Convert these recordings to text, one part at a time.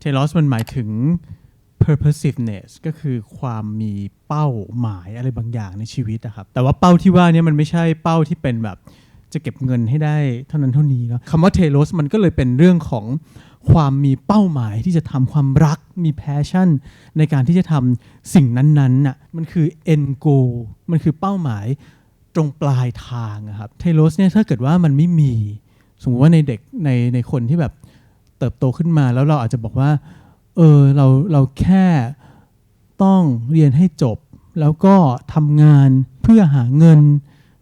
เทลอสมันหมายถึง purposiveness ก็คือความมีเป้าหมายอะไรบางอย่างในชีวิตนะครับ แต่ว่าเป้าที่ว่านี้มันไม่ใช่เป้าที่เป็นแบบจะเก็บเงินให้ได้เท่านั้นเท่านี้นะคำว่าเทโลสมันก็เลยเป็นเรื่องของความมีเป้าหมายที่จะทำความรักมี passion ในการที่จะทำสิ่งนั้นๆน่ะมันคือ end goal มันคือเป้าหมายตรงปลายทางอะครับเทโลสเนี่ยถ้าเกิดว่ามันไม่มี สมมติว่าในเด็กในในคนที่แบบ เติบโตขึ้นมา แล้วเราอาจจะบอกว่า เออเราเราแค่ต้องเรียนให้จบ แล้วก็ทำงานเพื่อหาเงิน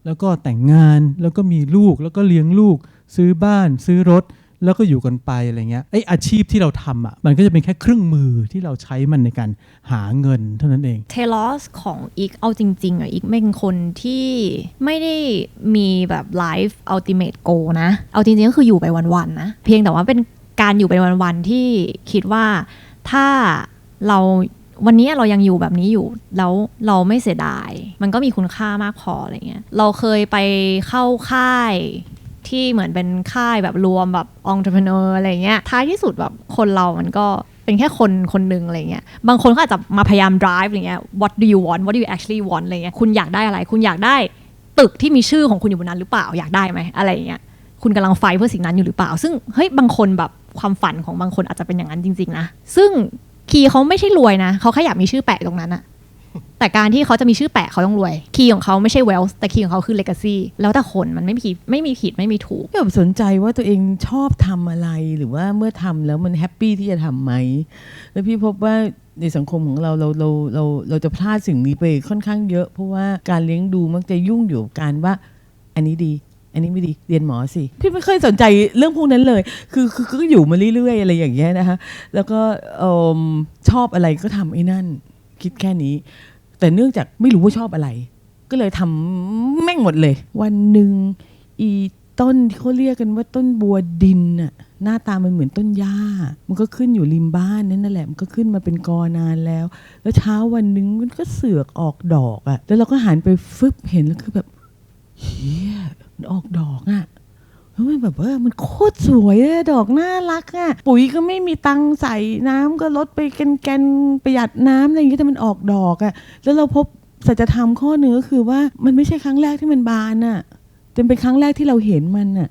แล้วก็แต่งงานแล้วก็มีลูกแล้วก็เลี้ยงลูก ซื้อบ้านซื้อรถแล้วก็อยู่กันไปอะไรเงี้ยไออาชีพที่เราทำอะมันก็จะเป็นแค่เครื่องมือที่เราใช้มันในการหาเงินเท่านั้นเองเทลอสของอีกเอาจริง ๆอะอีกเป็นคนที่ไม่ได้มีแบบไลฟ์อัลติเม e โกนะ เอาจริงๆก็คืออยู่ไปวันๆนะ เพียงแต่ว่าเป็น การอยู่ไปวันๆที่คิดว่าถ้าเราวันนี้เรายังอยู่แบบนี้อยู่แล้วเราไม่เสียดาย มันก็มีคุณค่ามากพออะไรเงี้ยเราเคยไปเข้าค่ายที่เหมือนเป็นค่ายแบบรวมแบบองค์ประกอบอะไรเงี้ยท้ายที่สุดแบบคนเรามันก็เป็นแค่คนคนหนึ่งอะไรเงี้ยบางคนเขาอาจจะมาพยายาม drive อะไรเงี้ย what do you want what do you actually want อะไรเงี้ยคุณอยากได้อะไร คุณอยากได้ตึกที่มีชื่อของคุณอยู่บนนั้นหรือเปล่าอยากได้ไหมอะไรเงี้ยคุณกำลังไฟเพื่อสิ่งนั้นอยู่หรือเปล่า ซึ่งเฮ้ยบางคนแบบ ความฝันของบางคนอาจจะเป็นอย่างนั้นจริง ๆ นะ ซึ่งคีย์เขาไม่ใช่รวยนะเขาแค่อยากมีชื่อแปะตรงนั้นอะแต่การที่เขาจะมีชื่อแปะเขาต้องรวย คีย์ของเขาไม่ใช่ wealth แต่คีย์ของเขาคือ legacy แล้วแต่คนมันไม่มีผิดไม่มีผิดไม่มีถูกแบบสนใจว่าตัวเองชอบทำอะไรหรือว่าเมื่อทำแล้วมันแฮปปี้ที่จะทำไหม แล้วพี่พบว่าในสังคมของเราเราเราเราเราจะพลาดสิ่งนี้ไปค่อนข้างเยอะ เพราะว่าการเลี้ยงดูมักจะยุ่งอยู่กับการว่า อันนี้ดี อันนี้ไม่ดีเรียนหมอสิพี่ไม่เคยสนใจเรื่องพวกนั้นเลย คือคือก็อยู่มาเรื่อยๆ อะไรอย่างเงี้ยนะคะแล้วก็อชอบอะไรก็ทำไอ้นั่น คิดแค่นี้ แต่เนื่องจากไม่รู้ว่าชอบอะไร ก็เลยทำแม่งหมดเลย วันหนึ่งอีต้นที่เขาเรียกกันว่าต้นบัวดินน่ะหน้าตามันเหมือนต้นหญ้า มันก็ขึ้นอยู่ริมบ้านนั่นแหละ มันก็ขึ้นมาเป็นกอนานแล้ว แล้วเช้าวันหนึ่งมันก็เสือกออกดอกอะ่ะแล้วเราก็หันไปฟึบเห็นแล้วคือแบบเฮียมัน ออกดอกอะ่ะแล้วมันแบบว่ามันโคตรสวยเลยดอกน่ารักอะ่ะปุ๋ยก็ไม่มีตังใส่น้ำก็ลดไปแกนๆประหยัดน้ำอะไรอย่างเงี้ยแต่มันออกดอกอะ่ะแล้วเราพบสัจธรรมข้อหนึ่งก็คือว่ามันไม่ใช่ครั้งแรกที่มันบานน่ะแต่เป็นครั้งแรกที่เราเห็นมันน่ะ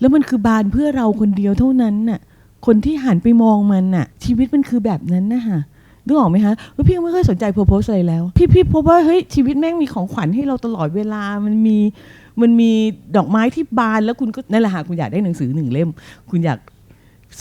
แล้วมันคือบานเพื่อเราคนเดียวเท่านั้นน่ะคนที่หันไปมองมันน่ะ ชีวิตมันคือแบบนั้นนะฮะ นึกออกไหมคะพี่ไม่เคยสนใจเพโพสอะไรแล้ว พี่พี่พบว่าเฮ้ยชีวิตแม่งมีของขวัญให้เราตลอดเวลามันมีมันมีดอกไม้ที่บานแล้วคุณก็นั่นแหละค่ะคุณอยากได้หนังสือหนึ่งเล่ม คุณอยาก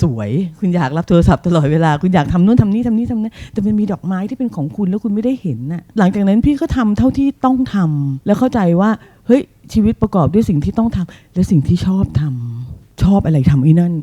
สวย คุณอยากรับโทรศัพท์ตลอดเวลา คุณอยากทำนู่นทำนี่ทำนี่ทำนั่นแต่มันมีดอกไม้ที่เป็นของคุณแล้วคุณไม่ได้เห็นน่ะหลังจากนั้นพี่ก็ทำเท่าที่ต้องทำแล้วเข้าใจว่าเฮ้ยชีวิตประกอบด้วยสิ่งที่ต้องทำและสิ่งที่ชอบทำชอบอะไรทำไอ้นั่น